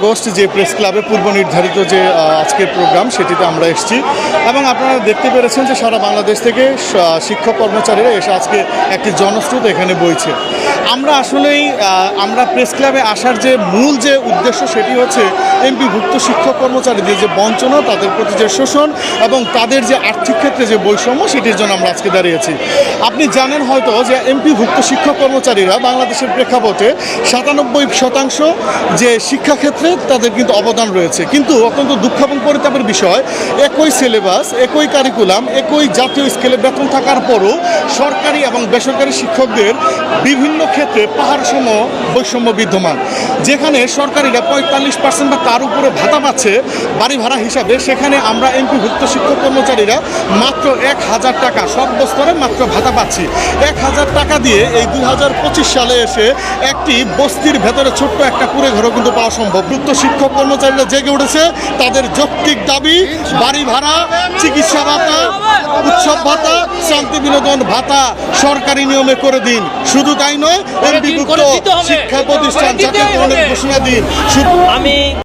August যে press ক্লাবে পূর্ব নির্ধারিত যে আজকের প্রোগ্রাম সেটিতে আমরা এসেছি। এবং আপনারা দেখতে পেরেছেন যে সারা বাংলাদেশ থেকে শিক্ষক কর্মচারীরা এসে আজকে একটি জনস্রোত এখানে বইছে। আমরা আসলেই আমরা প্রেস ক্লাবে আসার যে মূল যে উদ্দেশ্য সেটি হচ্ছে এমপিভুক্ত শিক্ষক কর্মচারীদের যে বঞ্চনা, তাদের প্রতি যে শোষণ এবং তাদের যে আর্থিক ক্ষেত্রে যে বৈষম্য, সেটির জন্য আমরা আজকে দাঁড়িয়েছি। আপনি জানেন হয়তো যে এমপিভুক্ত শিক্ষক কর্মচারীরা বাংলাদেশের প্রেক্ষাপটে সাতানব্বই শতাংশ যে শিক্ষাক্ষেত্রে তাদের কিন্তু অবদান রয়েছে। কিন্তু অত্যন্ত দুঃখ এবং পরিতাপের বিষয় একই সিলেবাস একই কারিকুলাম একই জাতীয় স্কেলে বেতন থাকার পরও সরকারি এবং বেসরকারি শিক্ষকদের বিভিন্ন ক্ষেত্রে পাহাড় সম বৈষম্য বিদ্যমান। যেখানে সরকারিরা পঁয়তাল্লিশ পার্সেন্ট বা তার উপরে ভাতা পাচ্ছে বাড়ি ভাড়া হিসাবে, সেখানে আমরা এমপিভুক্ত শিক্ষক কর্মচারীরা মাত্র এক হাজার টাকা, সর্বস্তরে মাত্র ভাতা পাচ্ছি। এক হাজার টাকা দিয়ে এই দু হাজার পঁচিশ সালে এসে একটি বস্তির ভেতরে ছোট্ট একটা কুড়ে ঘরও কিন্তু পাওয়া সম্ভব। শিক্ষক কর্মচারীরা জেগে উঠেছে, তাদের যৌক্তিক দাবি বাড়ি ভাড়া চিকিৎসা ভাতা উৎসব ভাতা শান্তি বিনোদন ভাতা সরকারি নিয়মে করে দিন। শুধু তাই নয় শিক্ষা প্রতিষ্ঠান করে অনেক ঘোষণা দিন। আমি